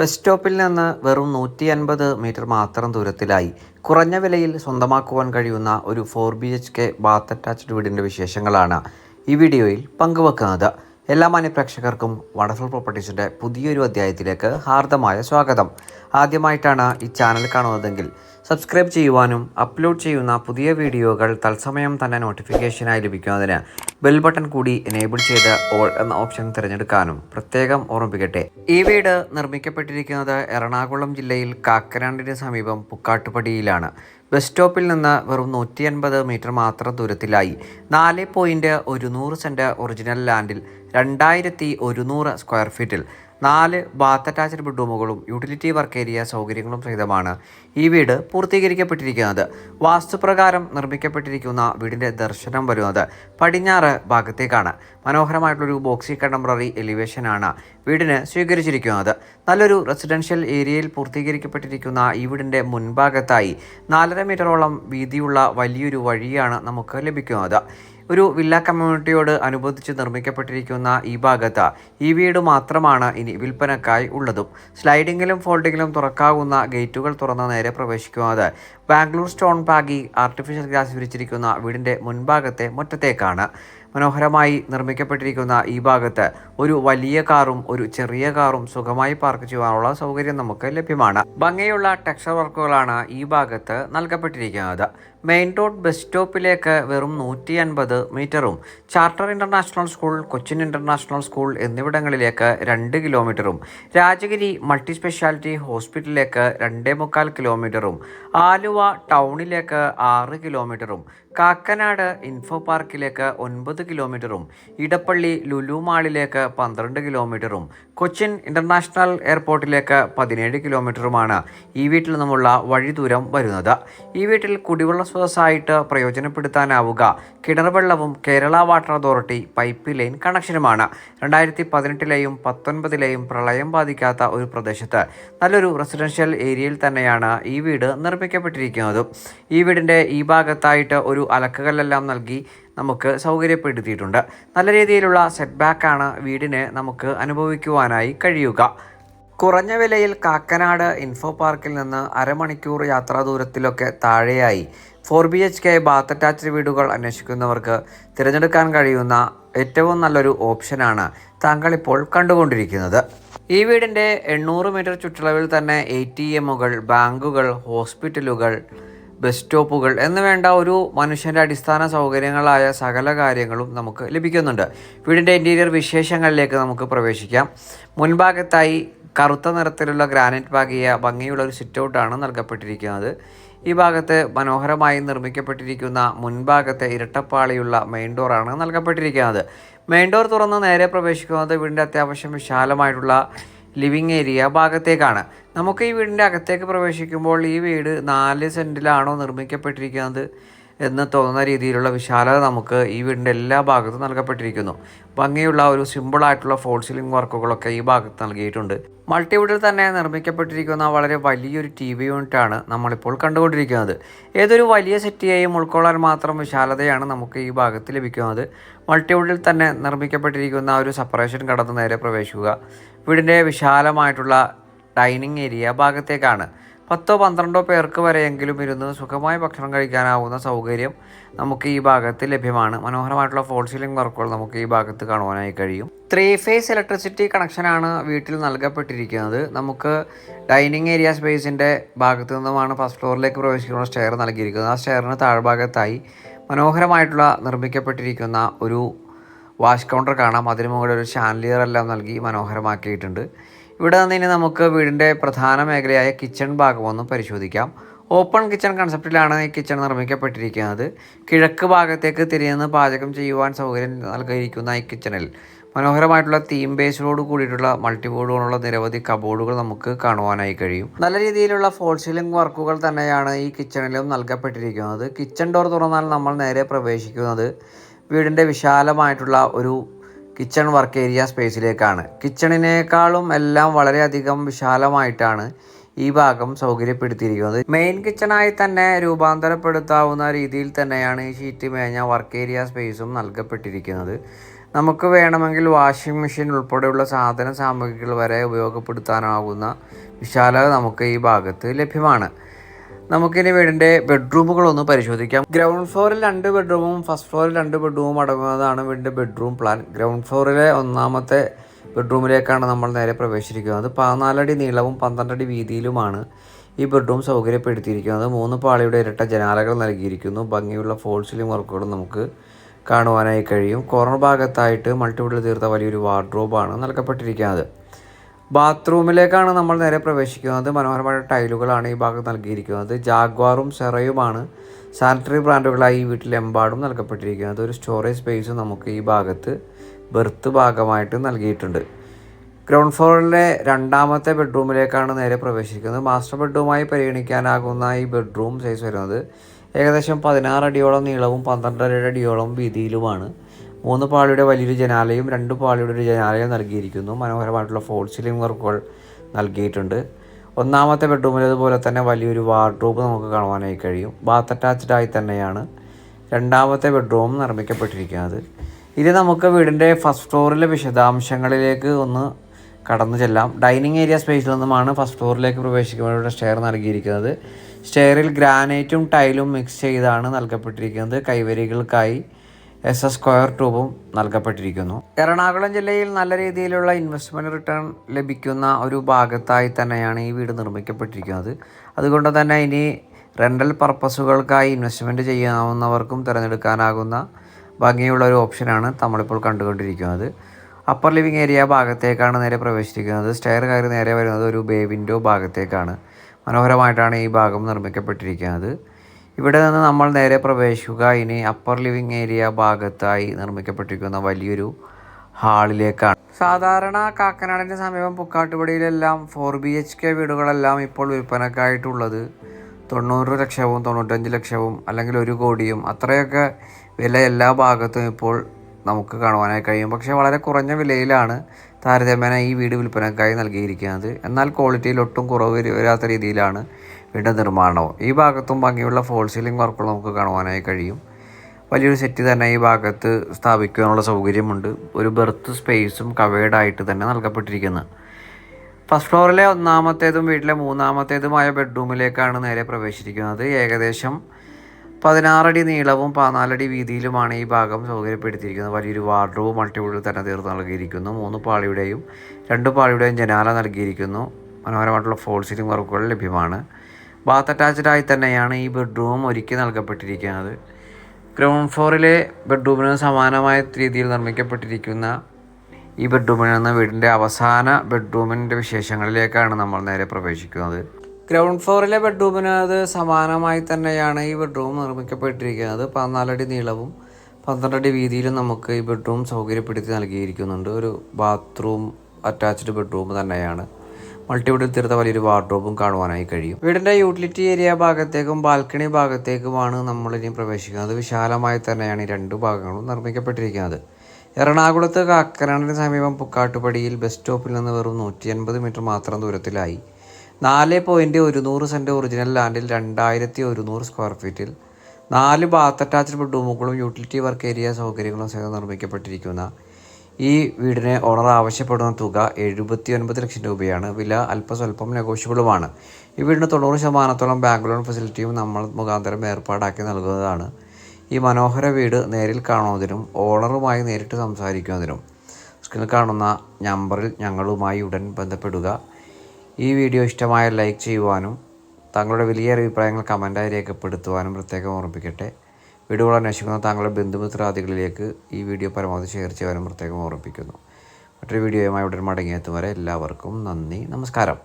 Bus സ്റ്റോപ്പിൽ നിന്ന് വെറും നൂറ്റി അൻപത് മീറ്റർ മാത്രം ദൂരത്തിലായി കുറഞ്ഞ വിലയിൽ സ്വന്തമാക്കുവാൻ കഴിയുന്ന ഒരു four B H K bath attached വീടിന്റെ വിശേഷങ്ങളാണ് ഈ വീഡിയോയിൽ പങ്കുവെക്കുന്നത്. എല്ലാ മാന്യപ്രേക്ഷകർക്കും വണ്ടർഫുൾ പ്രോപ്പർട്ടീസിന്റെ പുതിയൊരു അധ്യായത്തിലേക്ക് ഹാർദമായ സ്വാഗതം. ആദ്യമായിട്ടാണ് ഈ ചാനൽ കാണുന്നതെങ്കിൽ സബ്സ്ക്രൈബ് ചെയ്യുവാനും അപ്ലോഡ് ചെയ്യുന്ന പുതിയ വീഡിയോകൾ തത്സമയം തന്നെ നോട്ടിഫിക്കേഷനായി ലഭിക്കുന്നതിന് ബെൽ ബട്ടൺ കൂടി എനേബിൾ ചെയ്ത് ഓൾ എന്ന ഓപ്ഷൻ തിരഞ്ഞെടുക്കാനും പ്രത്യേകം ഓർമ്മിപ്പിക്കട്ടെ. ഈ വീട് നിർമ്മിക്കപ്പെട്ടിരിക്കുന്നത് എറണാകുളം ജില്ലയിൽ കാക്കനാടിന് സമീപം പുക്കാട്ടുപടിയിലാണ്. ബസ് സ്റ്റോപ്പിൽ നിന്ന് വെറും നൂറ്റി അൻപത് മീറ്റർ മാത്രം ദൂരത്തിലായി. നാല് പോയിന്റ് ഒരുന്നൂറ് സെന്റ് ഒറിജിനൽ ലാൻഡിൽ രണ്ടായിരത്തി ഒരുന്നൂറ് സ്ക്വയർ ഫീറ്റിൽ നാല് ബാത്ത് അറ്റാച്ച്ഡ് ബെഡ്റൂമുകളും യൂട്ടിലിറ്റി വർക്ക് ഏരിയ സൗകര്യങ്ങളും സഹിതമാണ് ഈ വീട് പൂർത്തീകരിക്കപ്പെട്ടിരിക്കുന്നത്. വാസ്തുപ്രകാരം നിർമ്മിക്കപ്പെട്ടിരിക്കുന്ന വീടിന്റെ ദർശനം വരുന്നത് പടിഞ്ഞാറ് ഭാഗത്തേക്കാണ്. മനോഹരമായിട്ടുള്ളൊരു ബോക്സി കണ്ടംപററി എലിവേഷനാണ് വീടിന് സ്വീകരിച്ചിരിക്കുന്നത്. നല്ലൊരു റെസിഡൻഷ്യൽ ഏരിയയിൽ പൂർത്തീകരിക്കപ്പെട്ടിരിക്കുന്ന ഈ വീടിന്റെ മുൻഭാഗത്തായി നാലര മീറ്ററോളം വീതിയുള്ള വലിയൊരു വഴിയാണ് നമുക്ക് ലഭിക്കുന്നത്. ഒരു വില്ല കമ്മ്യൂണിറ്റിയോട് അനുബന്ധിച്ച് നിർമ്മിക്കപ്പെട്ടിരിക്കുന്ന ഈ ഭാഗത്ത് ഈ വീട് മാത്രമാണ് ഇനി വിൽപ്പനക്കായി ഉള്ളതും. സ്ലൈഡിങ്ങിലും ഫോൾഡിങ്ങിലും തുറക്കാവുന്ന ഗേറ്റുകൾ തുറന്ന് നേരെ പ്രവേശിക്കുന്നത് ബാംഗ്ലൂർ സ്റ്റോൺ പാഗി ആർട്ടിഫിഷ്യൽ ഗ്ലാസ് വിരിച്ചിരിക്കുന്ന വീടിന്റെ മുൻഭാഗത്തെ മുറ്റത്തേക്കാണ്. മനോഹരമായി നിർമ്മിക്കപ്പെട്ടിരിക്കുന്ന ഈ ഭാഗത്ത് ഒരു വലിയ കാറും ഒരു ചെറിയ കാറും സുഖമായി പാർക്ക് ചെയ്യാനുള്ള സൗകര്യം നമുക്ക് ലഭ്യമാണ്. ഭംഗിയുള്ള ടെക്സ്ചർ വർക്കുകളാണ് ഈ ഭാഗത്ത് നൽകപ്പെട്ടിരിക്കുന്നത്. മെയിൻ റോഡ് ബസ് സ്റ്റോപ്പിലേക്ക് വെറും നൂറ്റി അൻപത് മീറ്ററും charter international school Cochin international school എന്നിവിടങ്ങളിലേക്ക് രണ്ട് കിലോമീറ്ററും രാജഗിരി മൾട്ടി സ്പെഷ്യാലിറ്റി ഹോസ്പിറ്റലിലേക്ക് രണ്ടേ മുക്കാൽ കിലോമീറ്ററും ആലുവ ടൗണിലേക്ക് ആറ് കിലോമീറ്ററും കാക്കനാട് ഇൻഫോ പാർക്കിലേക്ക് ഒൻപത് കിലോമീറ്ററും ഇടപ്പള്ളി ലുലു മാളിലേക്ക് പന്ത്രണ്ട് കിലോമീറ്ററും കൊച്ചിൻ ഇന്റർനാഷണൽ എയർപോർട്ടിലേക്ക് പതിനേഴ് കിലോമീറ്ററുമാണ് ഈ വീട്ടിൽ നിന്നുമുള്ള വഴി ദൂരം വരുന്നത്. ഈ വീട്ടിൽ കുടിവെള്ള സ്രോതസ്സായിട്ട് പ്രയോജനപ്പെടുത്താനാവുക. കിണർവെള്ളവും Kerala water authority pipe line കണക്ഷനുമാണ്. രണ്ടായിരത്തി പതിനെട്ടിലെയും പത്തൊൻപതിലെയും പ്രളയം ബാധിക്കാത്ത ഒരു പ്രദേശത്ത്. നല്ലൊരു റെസിഡൻഷ്യൽ ഏരിയയിൽ തന്നെയാണ് ഈ വീട് നിർമ്മിക്കപ്പെട്ടിരിക്കുന്നത്. ഈ വീടിന്റെ ഈ ഭാഗത്തായിട്ട് ഒരു അലക്കുകല്ലെല്ലാം നൽകി നമുക്ക് സൗകര്യപ്പെടുത്തിയിട്ടുണ്ട്. നല്ല രീതിയിലുള്ള സെറ്റ് ബാക്കാണ് വീടിന് നമുക്ക് അനുഭവിക്കുവാനായി കഴിയുക. കുറഞ്ഞ വിലയിൽ കാക്കനാട് ഇൻഫോ പാർക്കിൽ നിന്ന് അരമണിക്കൂർ യാത്രാ ദൂരത്തിലൊക്കെ താഴെയായി. Four B H K bath attached വീടുകൾ അന്വേഷിക്കുന്നവർക്ക് തിരഞ്ഞെടുക്കാൻ കഴിയുന്ന ഏറ്റവും നല്ലൊരു ഓപ്ഷനാണ് താങ്കൾ ഇപ്പോൾ കണ്ടുകൊണ്ടിരിക്കുന്നത്. ഈ വീടിന്റെ എണ്ണൂറ് മീറ്റർ ചുറ്റളവിൽ തന്നെ എ ടി എമ്മുകൾ ബാങ്കുകൾ ഹോസ്പിറ്റലുകൾ ബസ് സ്റ്റോപ്പുകൾ എന്ന് വേണ്ട ഒരു മനുഷ്യന്റെ അടിസ്ഥാന സൗകര്യങ്ങളായ സകല കാര്യങ്ങളും നമുക്ക് ലഭിക്കുന്നുണ്ട്. വീടിന്റെ ഇന്റീരിയർ വിശേഷങ്ങളിലേക്ക് നമുക്ക് പ്രവേശിക്കാം. മുൻഭാഗത്തായി കറുത്ത നിറത്തിലുള്ള ഗ്രാനൈറ്റ് പാകിയ ഭംഗിയുള്ള ഒരു സിറ്റൗട്ടാണ് നൽകപ്പെട്ടിരിക്കുന്നത്. ഈ ഭാഗത്ത് മനോഹരമായി നിർമ്മിക്കപ്പെട്ടിരിക്കുന്ന മുൻഭാഗത്തെ ഇരട്ടപ്പാളിയുള്ള മെയിൻ ഡോറാണ് നൽകപ്പെട്ടിരിക്കുന്നത്. മെയിൻ ഡോർ തുറന്ന് നേരെ പ്രവേശിക്കുന്നത് വീടിന്റെ അത്യാവശ്യം വിശാലമായിട്ടുള്ള ലിവിങ് ഏരിയ ഭാഗത്തേക്കാണ്. നമുക്ക് ഈ വീടിന്റെ അകത്തേക്ക് പ്രവേശിക്കുമ്പോൾ ഈ വീട് നാല് സെന്റിലാണോ നിർമ്മിക്കപ്പെട്ടിരിക്കുന്നത്? എന്ന് തോന്നുന്ന രീതിയിലുള്ള വിശാലത നമുക്ക് ഈ വീടിന്റെ എല്ലാ ഭാഗത്തും നൽകപ്പെട്ടിരിക്കുന്നു. ഭംഗിയുള്ള ഒരു സിമ്പിളായിട്ടുള്ള ഫോൾ സീലിംഗ് വർക്കുകളൊക്കെ ഈ ഭാഗത്ത് നൽകിയിട്ടുണ്ട്. മൾട്ടിവുഡിൽ തന്നെ നിർമ്മിക്കപ്പെട്ടിരിക്കുന്ന വളരെ വലിയൊരു ടി വി യൂണിറ്റാണ് നമ്മളിപ്പോൾ കണ്ടുകൊണ്ടിരിക്കുന്നത്. ഏതൊരു വലിയ സെറ്റിയെയും ഉൾക്കൊള്ളാൻ മാത്രം വിശാലതയാണ് നമുക്ക് ഈ ഭാഗത്ത് ലഭിക്കുന്നത്. മൾട്ടിവുഡിൽ തന്നെ നിർമ്മിക്കപ്പെട്ടിരിക്കുന്ന ഒരു സെപ്പറേഷൻ കടന്ന് നേരെ പ്രവേശിക്കുക. വീടിന്റെ വിശാലമായിട്ടുള്ള ഡൈനിങ് ഏരിയ ഭാഗത്തേക്കാണ്. പത്തോ പന്ത്രണ്ടോ പേർക്ക് വരെയെങ്കിലും ഇരുന്ന് സുഖമായി ഭക്ഷണം കഴിക്കാനാവുന്ന സൗകര്യം നമുക്ക് ഈ ഭാഗത്ത് ലഭ്യമാണ്. മനോഹരമായിട്ടുള്ള ഫോൾ സീലിംഗ് വർക്കുകൾ നമുക്ക് ഈ ഭാഗത്ത് കാണുവാനായി കഴിയും. ത്രീ ഫേസ് ഇലക്ട്രിസിറ്റി കണക്ഷനാണ് വീട്ടിൽ നൽകപ്പെട്ടിരിക്കുന്നത്. നമുക്ക് ഡൈനിങ് ഏരിയ സ്പേസിന്റെ ഭാഗത്തു നിന്നുമാണ് ഫസ്റ്റ് ഫ്ലോറിലേക്ക് പ്രവേശിക്കുന്ന സ്റ്റെയർ നൽകിയിരിക്കുന്നത്. ആ സ്റ്റെയറിന് താഴ്ഭാഗത്തായി മനോഹരമായിട്ടുള്ള നിർമ്മിക്കപ്പെട്ടിരിക്കുന്ന ഒരു വാഷ് കൗണ്ടർ കാണാം. അതിനു മുകളിൽ ഒരു ഷാൻലിയർ എല്ലാം നൽകി മനോഹരമാക്കിയിട്ടുണ്ട്. ഇവിടെ നിന്ന് ഇനി നമുക്ക് വീടിന്റെ പ്രധാന മേഖലയായ കിച്ചൺ ഭാഗം ഒന്ന് പരിശോധിക്കാം. ഓപ്പൺ കിച്ചൺ കൺസെപ്റ്റിലാണ് ഈ കിച്ചൺ നിർമ്മിക്കപ്പെട്ടിരിക്കുന്നത്. കിഴക്ക് ഭാഗത്തേക്ക് തിരിയുന്ന പാചകം ചെയ്യുവാൻ സൗകര്യം നൽകിയിരിക്കുന്ന ഈ കിച്ചണിൽ മനോഹരമായിട്ടുള്ള തീം ബേസിലോട് കൂടിയിട്ടുള്ള മൾട്ടിബോർഡ് കൊണ്ടുള്ള നിരവധി കബോർഡുകൾ നമുക്ക് കാണുവാനായി കഴിയും. നല്ല രീതിയിലുള്ള ഫോൾ സീലിംഗ് വർക്കുകൾ തന്നെയാണ് ഈ കിച്ചണിലും നൽകപ്പെട്ടിരിക്കുന്നത്. കിച്ചൺ ഡോർ തുറന്നാൽ നമ്മൾ നേരെ പ്രവേശിക്കുന്നത് വീടിന്റെ വിശാലമായിട്ടുള്ള ഒരു കിച്ചൺ വർക്ക് ഏരിയ സ്പേസിലേക്കാണ്. കിച്ചണിനേക്കാളും എല്ലാം വളരെയധികം വിശാലമായിട്ടാണ് ഈ ഭാഗം സൗകര്യപ്പെടുത്തിയിരിക്കുന്നത്. മെയിൻ കിച്ചണായി തന്നെ രൂപാന്തരപ്പെടുത്താവുന്ന രീതിയിൽ തന്നെയാണ് ഈ ഷീറ്റ് മേഞ്ഞ വർക്ക് ഏരിയ സ്പേസും നൽകപ്പെട്ടിരിക്കുന്നത്. നമുക്ക് വേണമെങ്കിൽ വാഷിംഗ് മെഷീൻ ഉൾപ്പെടെയുള്ള സാധന സാമഗ്രികൾ വരെ ഉപയോഗപ്പെടുത്താനാകുന്ന വിശാലത നമുക്ക് ഈ ഭാഗത്ത് ലഭ്യമാണ്. നമുക്കിനി വീടിന്റെ ബെഡ്റൂമുകളൊന്ന് പരിശോധിക്കാം. ഗ്രൗണ്ട് ഫ്ലോറിൽ രണ്ട് ബെഡ്റൂമും ഫസ്റ്റ് ഫ്ലോറിൽ രണ്ട് ബെഡ്റൂമും അടങ്ങുന്നതാണ് വീടിന്റെ ബെഡ്റൂം പ്ലാൻ. ഗ്രൗണ്ട് ഫ്ലോറിലെ ഒന്നാമത്തെ ബെഡ്റൂമിലേക്കാണ് നമ്മൾ നേരെ പ്രവേശിച്ചിരിക്കുന്നത്. പതിനാലടി നീളവും പന്ത്രണ്ടടി വീതിയിലുമാണ് ഈ ബെഡ്റൂം സൗകര്യപ്പെടുത്തിയിരിക്കുന്നത്. മൂന്ന് പാളിയുടെ ഇരട്ട ജനാലകൾ നൽകിയിരിക്കുന്നു. ഭംഗിയുള്ള ഫോൾസിലും വർക്കുകളും നമുക്ക് കാണുവാനായി കഴിയും. കോർണർ ഭാഗത്തായിട്ട് മൾട്ടിപ്പിൾ തീർത്ത വലിയൊരു വാർഡ്രോബാണ് നൽകപ്പെട്ടിരിക്കുന്നത്. ബാത്റൂമിലേക്കാണ് നമ്മൾ നേരെ പ്രവേശിക്കുന്നത്. മനോഹരമായ ടൈലുകളാണ് ഈ ഭാഗത്ത് നൽകിയിരിക്കുന്നത്. ജാഗ്വാറും സെറയുമാണ് സാനിറ്ററി ബ്രാൻഡുകളായി ഈ വീട്ടിലെമ്പാടും നൽകപ്പെട്ടിരിക്കുന്നത്. ഒരു സ്റ്റോറേജ് സ്പേസ് നമുക്ക് ഈ ഭാഗത്ത് ബെർത്ത് ഭാഗമായിട്ട് നൽകിയിട്ടുണ്ട്. ഗ്രൗണ്ട് ഫ്ലോറിലെ രണ്ടാമത്തെ ബെഡ്റൂമിലേക്കാണ് നേരെ പ്രവേശിക്കുന്നത്. മാസ്റ്റർ ബെഡ്റൂമായി പരിഗണിക്കാനാകുന്ന ഈ ബെഡ്റൂം സൈസ് വരുന്നത് ഏകദേശം പതിനാറ് അടിയോളം നീളവും പന്ത്രണ്ടര അടിയോളം വീതിയിലുമാണ്. മൂന്ന് പാളിയുടെ വലിയൊരു ജനാലയും രണ്ട് പാളിയുടെ ഒരു ജനാലയും നൽകിയിരിക്കുന്നു. മനോഹരമായിട്ടുള്ള ഫോൾ സീലിംഗ് വർക്കുകൾ നൽകിയിട്ടുണ്ട്. ഒന്നാമത്തെ ബെഡ്റൂമിൽ അതുപോലെ തന്നെ വലിയൊരു വാർഡ്രോബ് നമുക്ക് കാണുവാനായി കഴിയും. ബാത്ത് അറ്റാച്ച്ഡ് ആയി തന്നെയാണ് രണ്ടാമത്തെ ബെഡ്റൂം നിർമ്മിക്കപ്പെട്ടിരിക്കുന്നത്. ഇനി നമുക്ക് വീടിന്റെ ഫസ്റ്റ് ഫ്ലോറിലെ വിശദാംശങ്ങളിലേക്ക് ഒന്ന് കടന്നു ചെല്ലാം. ഡൈനിങ് ഏരിയ സ്പേസിൽ നിന്നുമാണ് ഫസ്റ്റ് ഫ്ലോറിലേക്ക് പ്രവേശിക്കുമ്പോൾ സ്റ്റെയർ നൽകിയിരിക്കുന്നത്. സ്റ്റെയറിൽ ഗ്രാനൈറ്റും ടൈലും മിക്സ് ചെയ്താണ് നൽകപ്പെട്ടിരിക്കുന്നത്. കൈവരികൾക്കായി എസ് എസ് സ്ക്വയർ ട്യൂബും നൽകപ്പെട്ടിരിക്കുന്നു. എറണാകുളം ജില്ലയിൽ നല്ല രീതിയിലുള്ള ഇൻവെസ്റ്റ്മെന്റ് റിട്ടേൺ ലഭിക്കുന്ന ഒരു ഭാഗത്തായി തന്നെയാണ് ഈ വീട് നിർമ്മിക്കപ്പെട്ടിരിക്കുന്നത്. അതുകൊണ്ട് തന്നെ ഇനി റെന്റൽ പർപ്പസുകൾക്കായി ഇൻവെസ്റ്റ്മെന്റ് ചെയ്യാവുന്നവർക്കും തിരഞ്ഞെടുക്കാനാകുന്ന ഭംഗിയുള്ള ഒരു ഓപ്ഷനാണ് നമ്മളിപ്പോൾ കണ്ടുകൊണ്ടിരിക്കുന്നത്. അപ്പർ ലിവിങ് ഏരിയ ഭാഗത്തേക്കാണ് നേരെ പ്രവേശിച്ചിരിക്കുന്നത്. സ്റ്റെയർ കയറി നേരെ വരുന്നത് ഒരു ബേ വിൻഡോ ഭാഗത്തേക്കാണ്. മനോഹരമായിട്ടാണ് ഈ ഭാഗം നിർമ്മിക്കപ്പെട്ടിരിക്കുന്നത്. ഇവിടെ നിന്ന് നമ്മൾ നേരെ പ്രവേശിക്കുക. ഇനി അപ്പർ ലിവിംഗ് ഏരിയ ഭാഗത്തായി നിർമ്മിക്കപ്പെട്ടിരിക്കുന്ന വലിയൊരു ഹാളിലേക്കാണ്. സാധാരണ കാക്കനാടിന്റെ സമീപം പുക്കാട്ടുപടിയിലെല്ലാം ഫോർ ബി എച്ച് കെ വീടുകളെല്ലാം ഇപ്പോൾ വിൽപ്പനക്കായിട്ടുള്ളത് തൊണ്ണൂറ് ലക്ഷവും തൊണ്ണൂറ്റഞ്ച് ലക്ഷവും അല്ലെങ്കിൽ ഒരു കോടിയും അത്രയൊക്കെ വില എല്ലാ ഭാഗത്തും ഇപ്പോൾ നമുക്ക് കാണുവാനായി കഴിയും. പക്ഷേ വളരെ കുറഞ്ഞ വിലയിലാണ് താരതമ്യേന ഈ വീട് വിൽപ്പനക്കായി നൽകിയിരിക്കുന്നത്. എന്നാൽ ക്വാളിറ്റിയിൽ ഒട്ടും കുറവ് വരാത്ത രീതിയിലാണ് വീടിന്റെ നിർമ്മാണവും ഈ ഭാഗത്തും ഭംഗിയുള്ള ഫോൾ സീലിംഗ് വർക്കുകൾ നമുക്ക് കാണുവാനായി കഴിയും. വലിയൊരു സെറ്റ് തന്നെ ഈ ഭാഗത്ത് സ്ഥാപിക്കുവാനുള്ള സൗകര്യമുണ്ട്. ഒരു ബെർത്ത് സ്പേസും കവേഡായിട്ട് തന്നെ നൽകപ്പെട്ടിരിക്കുന്നത് ഫസ്റ്റ് ഫ്ലോറിലെ ഒന്നാമത്തേതും വീട്ടിലെ മൂന്നാമത്തേതുമായ ബെഡ്റൂമിലേക്കാണ് നേരെ പ്രവേശിക്കുന്നത് ഏകദേശം പതിനാറടി നീളവും പതിനാലടി വീതിയിലുമാണ് ഈ ഭാഗം സൗകര്യപ്പെടുത്തിയിരിക്കുന്നത്. വലിയൊരു വാർഡ്രോബ് മൾട്ടിപ്പിളിൽ തന്നെ തീർത്ത് നൽകിയിരിക്കുന്നു. മൂന്ന് പാളിയുടെയും രണ്ട് പാളിയുടെയും ജനാല നൽകിയിരിക്കുന്നു. മനോഹരമായിട്ടുള്ള ഫോൾ സീലിംഗ് വർക്കുകൾ ലഭ്യമാണ്. ബാത്ത് അറ്റാച്ച്ഡ് ആയി തന്നെയാണ് ഈ ബെഡ്റൂം ഒരുക്കി നൽകപ്പെട്ടിരിക്കുന്നത്. ഗ്രൗണ്ട് ഫ്ലോറിലെ ബെഡ്റൂമിന് സമാനമായ രീതിയിൽ നിർമ്മിക്കപ്പെട്ടിരിക്കുന്ന ഈ ബെഡ്റൂമിൽ നിന്ന് വീടിന്റെ അവസാന ബെഡ്റൂമിന്റെ വിശേഷങ്ങളിലേക്കാണ് നമ്മൾ നേരെ പ്രവേശിക്കുന്നത്. ഗ്രൗണ്ട് ഫ്ലോറിലെ ബെഡ്റൂമിന് അത് സമാനമായി തന്നെയാണ് ഈ ബെഡ്റൂം നിർമ്മിക്കപ്പെട്ടിരിക്കുന്നത്. പതിനാലടി നീളവും പന്ത്രണ്ടടി വീതിയിലും നമുക്ക് ഈ ബെഡ്റൂം സൗകര്യപ്പെടുത്തി നൽകിയിരിക്കുന്നുണ്ട്. ഒരു ബാത്റൂം അറ്റാച്ച്ഡ് ബെഡ്റൂം തന്നെയാണ്. മൾട്ടിവുഡിൽ തീർത്ത വലിയൊരു വാർഡ്രോബും കാണുവാനായി കഴിയും. വീടിന്റെ യൂട്ടിലിറ്റി ഏരിയ ഭാഗത്തേക്കും ബാൽക്കണി ഭാഗത്തേക്കുമാണ് നമ്മൾ ഇനി പ്രവേശിക്കുന്നത്. വിശാലമായി തന്നെയാണ് ഈ രണ്ട് ഭാഗങ്ങളും നിർമ്മിക്കപ്പെട്ടിരിക്കുന്നത്. എറണാകുളത്ത് കാക്കനാടിന് സമീപം പുക്കാട്ടുപടിയിൽ ബസ് സ്റ്റോപ്പിൽ നിന്ന് വെറും നൂറ്റി അൻപത് മീറ്റർ മാത്രം ദൂരത്തിലായി. നാല് പോയിന്റ് ഒരുന്നൂറ് സെന്റ് ഒറിജിനൽ ലാൻഡിൽ രണ്ടായിരത്തി ഒരുന്നൂറ് സ്ക്വയർ ഫീറ്റിൽ നാല് ബാത്ത് അറ്റാച്ച്ഡ് ബെഡ്റൂമുകളും യൂട്ടിലിറ്റി വർക്ക് ഏരിയ സൗകര്യങ്ങളും സഹിതം നിർമ്മിക്കപ്പെട്ടിരിക്കുന്ന ഈ വീടിന് ഓണർ ആവശ്യപ്പെടുന്ന തുക എഴുപത്തി ഒൻപത് ലക്ഷം രൂപയാണ്. വില അല്പസ്വല്പം നെഗോഷ്യബിളുമാണ്. ഈ വീടിന് തൊണ്ണൂറ് ശതമാനത്തോളം ബാങ്ക് ലോൺ ഫെസിലിറ്റിയും നമ്മൾ മുഖാന്തരം ഏർപ്പാടാക്കി നൽകുന്നതാണ്. ഈ മനോഹര വീട് നേരിൽ കാണുന്നതിനും ഓണറുമായി നേരിട്ട് സംസാരിക്കുന്നതിനും. സ്ക്രീനിൽ കാണുന്ന നമ്പറിൽ ഞങ്ങളുമായി ഉടൻ ബന്ധപ്പെടുക. ഈ വീഡിയോ ഇഷ്ടമായ ലൈക്ക് ചെയ്യുവാനും തങ്ങളുടെ വലിയ അഭിപ്രായങ്ങൾ കമന്റായി രേഖപ്പെടുത്തുവാനും പ്രത്യേകം ഓർമ്മിപ്പിക്കട്ടെ. വീഡിയോകൾ അന്വേഷിക്കുന്ന താങ്കളുടെ ബന്ധുമിത്രാദികളിലേക്ക് ഈ വീഡിയോ പരമാവധി ഷെയർ ചെയ്യാനും പ്രത്യേകം ഓർമ്മിപ്പിക്കുന്നു. മറ്റൊരു വീഡിയോയുമായി ഉടൻ മടങ്ങിയെത്തും വരെ എല്ലാവർക്കും നന്ദി. നമസ്കാരം.